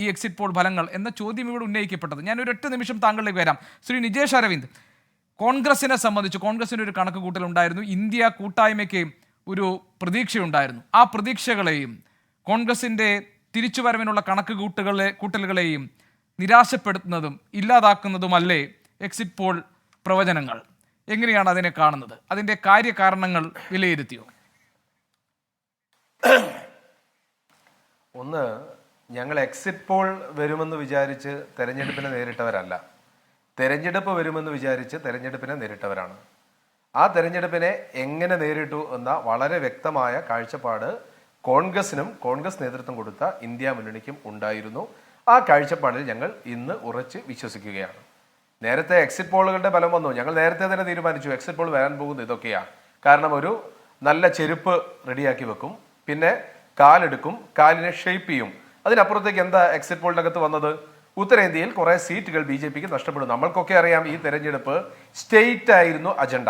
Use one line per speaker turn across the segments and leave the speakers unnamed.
ഈ exit poll ഫലങ്ങൾ എന്ന ചോദ്യം ഇവിടെ ഉന്നയിക്കപ്പെട്ടത്. ഞാൻ ഒരു എട്ട് നിമിഷം താങ്കളിലേക്ക് വരാം. ശ്രീ നിജേഷ് അരവിന്ദ് കോൺഗ്രസിനെ സംബന്ധിച്ച് കോൺഗ്രസിന് ഒരു കണക്ക് കൂട്ടലുണ്ടായിരുന്നു ഇന്ത്യ കൂട്ടായ്മയ്ക്ക് ഒരു പ്രതീക്ഷയുണ്ടായിരുന്നു. ആ പ്രതീക്ഷകളെയും കോൺഗ്രസിന്റെ തിരിച്ചുവരവിനുള്ള കണക്ക് കൂട്ടുകളെ കൂട്ടലുകളെയും നിരാശപ്പെടുത്തുന്നതും ഇല്ലാതാക്കുന്നതുമല്ലേ എക്സിറ്റ് പോൾ പ്രവചനങ്ങൾ? എങ്ങനെയാണ് അതിനെ കാണുന്നത്? അതിന്റെ കാര്യകാരണങ്ങൾ വിലയിരുത്തിയോ?
ഒന്ന് ഞങ്ങൾ എക്സിറ്റ് പോൾ വരുമെന്ന് വിചാരിച്ച് തെരഞ്ഞെടുപ്പിനെ നേരിട്ടവരല്ല. തെരഞ്ഞെടുപ്പ് വരുമെന്ന് വിചാരിച്ച് തെരഞ്ഞെടുപ്പിനെ നേരിട്ടവരാണ്. ആ തെരഞ്ഞെടുപ്പിനെ എങ്ങനെ നേരിട്ടു എന്ന വളരെ വ്യക്തമായ കാഴ്ചപ്പാട് കോൺഗ്രസിനും കോൺഗ്രസ് നേതൃത്വം കൊടുത്ത ഇന്ത്യ മുന്നണിക്കും ഉണ്ടായിരുന്നു. ആ കാഴ്ചപ്പാടിൽ ഞങ്ങൾ ഇന്ന് ഉറച്ച് വിശ്വസിക്കുകയാണ്. നേരത്തെ എക്സിറ്റ് പോളുകളുടെ ഫലം വന്നു. ഞങ്ങൾ നേരത്തെ തന്നെ തീരുമാനിച്ചു എക്സിറ്റ് പോൾ വരാൻ പോകുന്നത് ഇതൊക്കെയാണ് കാരണം ഒരു നല്ല ചെരുപ്പ് റെഡിയാക്കി വെക്കും. പിന്നെ കാലെടുക്കും. കാലിനെ ഷേപ്പ് ചെയ്യും. അതിനപ്പുറത്തേക്ക് എന്താ എക്സിറ്റ് പോളിനകത്ത് വന്നത്? ഉത്തരേന്ത്യയിൽ കുറെ സീറ്റുകൾ ബി ജെ പിക്ക് നഷ്ടപ്പെടും. നമ്മൾക്കൊക്കെ അറിയാം ഈ തെരഞ്ഞെടുപ്പ് സ്റ്റേറ്റ് ആയിരുന്നു അജണ്ട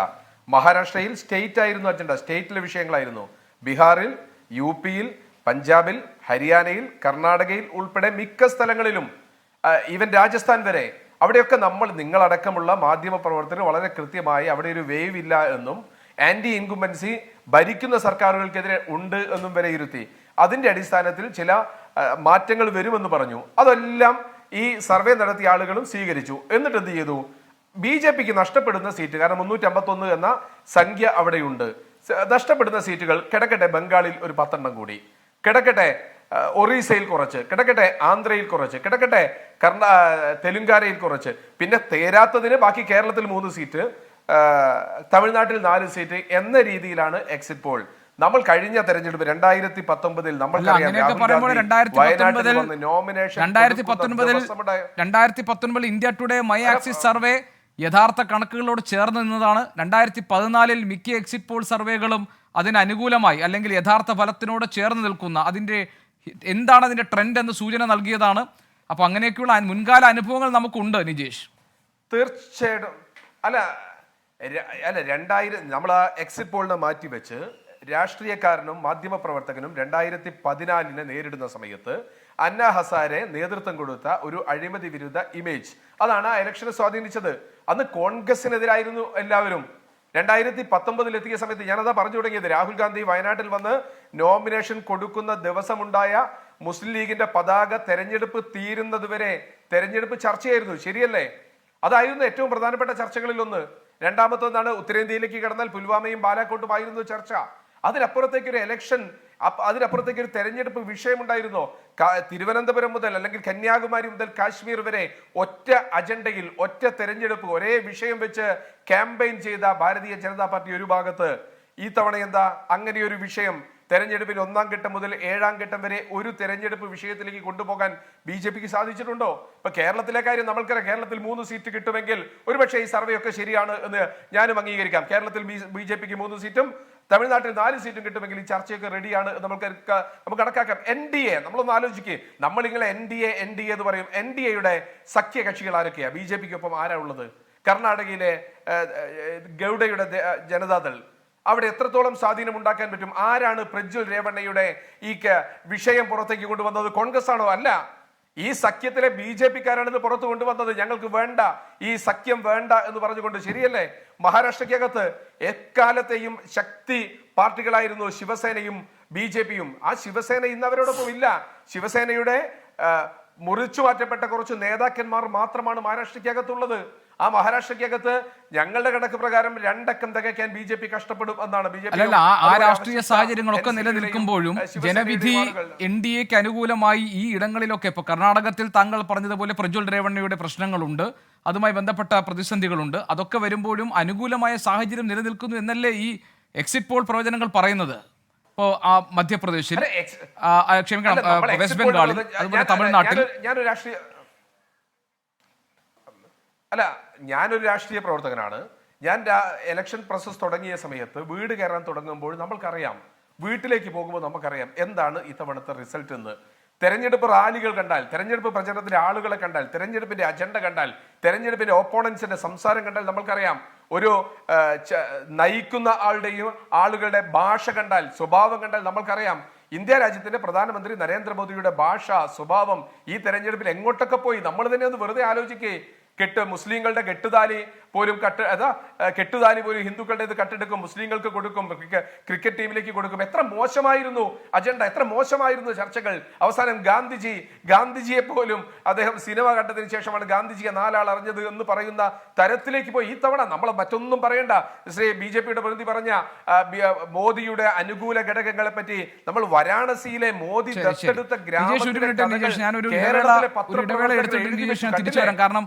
മഹാരാഷ്ട്രയിൽ സ്റ്റേറ്റ് ആയിരുന്നു അജണ്ട സ്റ്റേറ്റിലെ വിഷയങ്ങളായിരുന്നു. ബീഹാറിൽ യു പിയിൽ പഞ്ചാബിൽ ഹരിയാനയിൽ കർണാടകയിൽ ഉൾപ്പെടെ മിക്ക സ്ഥലങ്ങളിലും ഈവൻ രാജസ്ഥാൻ വരെ അവിടെയൊക്കെ നമ്മൾ നിങ്ങളടക്കമുള്ള മാധ്യമ പ്രവർത്തകർ വളരെ കൃത്യമായി അവിടെ ഒരു വേവ് ഇല്ല എന്നും ആന്റി ഇൻകുംബൻസി ഭരിക്കുന്ന സർക്കാരുകൾക്കെതിരെ ഉണ്ട് എന്നും വിലയിരുത്തി. അതിന്റെ അടിസ്ഥാനത്തിൽ ചില മാറ്റങ്ങൾ വരുമെന്ന് പറഞ്ഞു. അതെല്ലാം ഈ സർവേ നടത്തിയ ആളുകളും സ്വീകരിച്ചു. എന്നിട്ട് എന്ത് ചെയ്തു? ബി ജെ പിക്ക് നഷ്ടപ്പെടുന്ന സീറ്റ് കാരണം മുന്നൂറ്റി അമ്പത്തൊന്ന് എന്ന സംഖ്യ അവിടെയുണ്ട്. നഷ്ടപ്പെടുന്ന സീറ്റുകൾ കിടക്കട്ടെ ബംഗാളിൽ ഒരു പത്തെണ്ണം കൂടി. കിടക്കട്ടെ ഒറീസയിൽ കുറച്ച്. കിടക്കട്ടെ ആന്ധ്രയിൽ കുറച്ച്. കിടക്കട്ടെ കർണ തെലുങ്കാനയിൽ കുറച്ച്. പിന്നെ തേരാത്തതിന് ബാക്കി കേരളത്തിൽ മൂന്ന് സീറ്റ് തമിഴ്നാട്ടിൽ നാല് സീറ്റ് എന്ന രീതിയിലാണ് എക്സിറ്റ് പോൾ നമ്മൾ കഴിഞ്ഞ തെരഞ്ഞെടുപ്പ് രണ്ടായിരത്തി പത്തൊമ്പതിൽ നമ്മൾ
രണ്ടായിരത്തി പത്തൊൻപതിൽ രണ്ടായിരത്തി India Today My Axis survey യഥാർത്ഥ കണക്കുകളോട് ചേർന്ന് നിന്നതാണ്. രണ്ടായിരത്തി പതിനാലിൽ മിക്ക എക്സിറ്റ് പോൾ സർവേകളും അതിന് അനുകൂലമായി അല്ലെങ്കിൽ യഥാർത്ഥ ഫലത്തിനോട് ചേർന്ന് നിൽക്കുന്ന അതിന്റെ എന്താണ് അതിന്റെ ട്രെൻഡ് എന്ന് സൂചന നൽകിയതാണ്. അപ്പൊ അങ്ങനെയൊക്കെയുള്ള മുൻകാല അനുഭവങ്ങൾ നമുക്കുണ്ട് നിജേഷ്.
തീർച്ചയായിട്ടും. അല്ല അല്ല രണ്ടായിരം നമ്മൾ ആ എക്സിറ്റ് പോളിനെ മാറ്റി വെച്ച് രാഷ്ട്രീയക്കാരനും മാധ്യമപ്രവർത്തകനും രണ്ടായിരത്തി പതിനാലിനെ നേരിടുന്ന സമയത്ത് അന്ന ഹസാരെ നേതൃത്വം കൊടുത്ത ഒരു അഴിമതി വിരുദ്ധ ഇമേജ്. അതാണ് ആ ഇലക്ഷനെ സ്വാധീനിച്ചത്. അന്ന് കോൺഗ്രസിനെതിരായിരുന്നു എല്ലാവരും. രണ്ടായിരത്തി പത്തൊമ്പതിൽ എത്തിയ സമയത്ത് ഞാനതാ പറഞ്ഞു തുടങ്ങിയത്. രാഹുൽ ഗാന്ധി വയനാട്ടിൽ വന്ന് നോമിനേഷൻ കൊടുക്കുന്ന ദിവസമുണ്ടായ മുസ്ലിം ലീഗിന്റെ പതാക തെരഞ്ഞെടുപ്പ് തീരുന്നതുവരെ തെരഞ്ഞെടുപ്പ് ചർച്ചയായിരുന്നു. ശരിയല്ലേ? അതായിരുന്നു ഏറ്റവും പ്രധാനപ്പെട്ട ചർച്ചകളിൽ ഒന്ന് രണ്ടാമത്തൊന്നാണ് ഉത്തരേന്ത്യയിലേക്ക് കടന്നാൽ പുൽവാമയും ബാലാക്കോട്ടും ആയിരുന്നു ചർച്ച. അതിനപ്പുറത്തേക്ക് ഒരു എലക്ഷൻ അതിനപ്പുറത്തേക്ക് ഒരു തെരഞ്ഞെടുപ്പ് വിഷയമുണ്ടായിരുന്നോ? തിരുവനന്തപുരം മുതൽ അല്ലെങ്കിൽ കന്യാകുമാരി മുതൽ കാശ്മീർ വരെ ഒറ്റ അജണ്ടയിൽ ഒറ്റ തെരഞ്ഞെടുപ്പ് ഒരേ വിഷയം വെച്ച് ക്യാമ്പയിൻ ചെയ്ത ഭാരതീയ ജനതാ പാർട്ടി ഒരു ഭാഗത്ത്. ഈ തവണ എന്താ? അങ്ങനെ ഒരു വിഷയം തെരഞ്ഞെടുപ്പിൽ ഒന്നാം ഘട്ടം മുതൽ ഏഴാം ഘട്ടം വരെ ഒരു തെരഞ്ഞെടുപ്പ് വിഷയത്തിലേക്ക് കൊണ്ടുപോകാൻ ബി ജെ പിക്ക് സാധിച്ചിട്ടുണ്ടോ? ഇപ്പൊ കേരളത്തിലെ കാര്യം നമ്മൾക്കറിയാം. കേരളത്തിൽ മൂന്ന് സീറ്റ് കിട്ടുമെങ്കിൽ ഒരുപക്ഷെ ഈ സർവേ ഒക്കെ ശരിയാണ് എന്ന് ഞാനും അംഗീകരിക്കാം. കേരളത്തിൽ ബി ജെ പിക്ക് മൂന്ന് സീറ്റും തമിഴ്നാട്ടിൽ നാല് സീറ്റും കിട്ടുമെങ്കിൽ ഈ ചർച്ചയൊക്കെ റെഡിയാണ് നമുക്ക് നമുക്ക് കണക്കാക്കാം. എൻ ഡി എ നമ്മളൊന്ന് ആലോചിക്കുക നമ്മളിങ്ങനെ N D A N D എന്ന് പറയും. എൻ ഡി എയുടെ സഖ്യ കക്ഷികൾ ആരൊക്കെയാ? ബി ജെ പിക്ക് ഒപ്പം ആരാ ഉള്ളത്? കർണാടകയിലെ ഗൗഡയുടെ ജനതാദൾ. അവിടെ എത്രത്തോളം സ്വാധീനം ഉണ്ടാക്കാൻ പറ്റും? ആരാണ് പ്രജ്വൽ രേവണ്ണയുടെ ഈ വിഷയം പുറത്തേക്ക് കൊണ്ടുവന്നത്? കോൺഗ്രസ് ആണോ അല്ല. ഈ സഖ്യത്തിലെ ബി ജെ പിക്കാരാണ് ഇത് പുറത്തു കൊണ്ടുവന്നത്. ഞങ്ങൾക്ക് വേണ്ട. ഈ സഖ്യം വേണ്ട എന്ന് പറഞ്ഞുകൊണ്ട് ശരിയല്ലേ? മഹാരാഷ്ട്രയ്ക്കകത്ത് എക്കാലത്തെയും ശക്തി പാർട്ടികളായിരുന്നു ശിവസേനയും ബി ജെ പിയും. ആ ശിവസേന ഇന്ന് അവരോടൊപ്പം ഇല്ല. ശിവസേനയുടെ മുറിച്ചു മാറ്റപ്പെട്ട കുറച്ച് നേതാക്കന്മാർ മാത്രമാണ് മഹാരാഷ്ട്രയ്ക്കകത്തുള്ളത്. ആ മഹാരാഷ്ട്രയ്ക്കകത്ത് ഞങ്ങളുടെ കണക്ക് പ്രകാരം രണ്ടക്കം തികയ്ക്കാൻ ബി ജെ പി കഷ്ടപ്പെടും എന്നാണ് ബി ജെ പി
ആ- രാഷ്ട്രീയ സാഹചര്യങ്ങളൊക്കെ നിലനിൽക്കുമ്പോഴും ജനവിധി എൻ ഡി എക്ക് അനുകൂലമായി ഈ ഇടങ്ങളിലൊക്കെ ഇപ്പൊ കർണാടകത്തിൽ താങ്കൾ പറഞ്ഞതുപോലെ പ്രജ്വൽ രേവണ്ണയുടെ പ്രശ്നങ്ങളുണ്ട്. അതുമായി ബന്ധപ്പെട്ട പ്രതിസന്ധികളുണ്ട്. അതൊക്കെ വരുമ്പോഴും അനുകൂലമായ സാഹചര്യം നിലനിൽക്കുന്നു എന്നല്ലേ ഈ എക്സിറ്റ് പോൾ പ്രവചനങ്ങൾ പറയുന്നത്? ഇപ്പോ ആ മധ്യപ്രദേശിൽ ക്ഷമിക്കണം വെസ്റ്റ് ബംഗാളിൽ അതുപോലെ തമിഴ്നാട്ടിൽ
ഞാനൊരു രാഷ്ട്രീയ അല്ല ഞാനൊരു രാഷ്ട്രീയ പ്രവർത്തകനാണ്. ഞാൻ എലക്ഷൻ പ്രോസസ് തുടങ്ങിയ സമയത്ത് വീട് കയറാൻ തുടങ്ങുമ്പോൾ നമ്മൾക്കറിയാം വീട്ടിലേക്ക് പോകുമ്പോൾ നമുക്കറിയാം എന്താണ് ഇത്തവണത്തെ റിസൾട്ട് എന്ന്. തെരഞ്ഞെടുപ്പ് റാലികൾ കണ്ടാൽ തെരഞ്ഞെടുപ്പ് പ്രചരണത്തിലെ ആളുകളെ കണ്ടാൽ തെരഞ്ഞെടുപ്പിന്റെ അജണ്ട കണ്ടാൽ തെരഞ്ഞെടുപ്പിന്റെ ഓപ്പോണൻസിന്റെ സംസാരം കണ്ടാൽ നമ്മൾക്കറിയാം ഒരു നയിക്കുന്ന ആളുടെയും ആളുകളുടെ ഭാഷ കണ്ടാൽ സ്വഭാവം കണ്ടാൽ നമ്മൾക്കറിയാം ഇന്ത്യ രാജ്യത്തിന്റെ പ്രധാനമന്ത്രി നരേന്ദ്രമോദിയുടെ ഭാഷ സ്വഭാവം ഈ തെരഞ്ഞെടുപ്പിൽ എങ്ങോട്ടൊക്കെ പോയി? നമ്മൾ തന്നെ ഒന്ന് വെറുതെ ആലോചിക്കേ. കെട്ട് മുസ്ലിങ്ങളുടെ കെട്ടുതാലി പോലും കട്ട് അതാ കെട്ടുതാലി പോലും ഹിന്ദുക്കളുടെ ഇത് കട്ടെടുക്കും മുസ്ലിങ്ങൾക്ക് കൊടുക്കും ക്രിക്കറ്റ് ടീമിലേക്ക് കൊടുക്കും. എത്ര മോശമായിരുന്നു അജണ്ട എത്ര മോശമായിരുന്നു ചർച്ചകൾ. അവസാനം ഗാന്ധിജി ഗാന്ധിജിയെ പോലും അദ്ദേഹം സിനിമ കണ്ടതിന് ശേഷമാണ് ഗാന്ധിജിയെ നാലാൾ അറിഞ്ഞത് എന്ന് പറയുന്ന തരത്തിലേക്ക് പോയി. ഈ തവണ നമ്മൾ മറ്റൊന്നും പറയണ്ട. ശ്രീ ബി ജെ പിയുടെ പ്രതിനിധി പറഞ്ഞ മോദിയുടെ അനുകൂല ഘടകങ്ങളെ പറ്റി നമ്മൾ വാരാണസിയിലെ മോദി. ദത്തെടുത്ത ഗ്രാമത്തിലെ?
കാരണം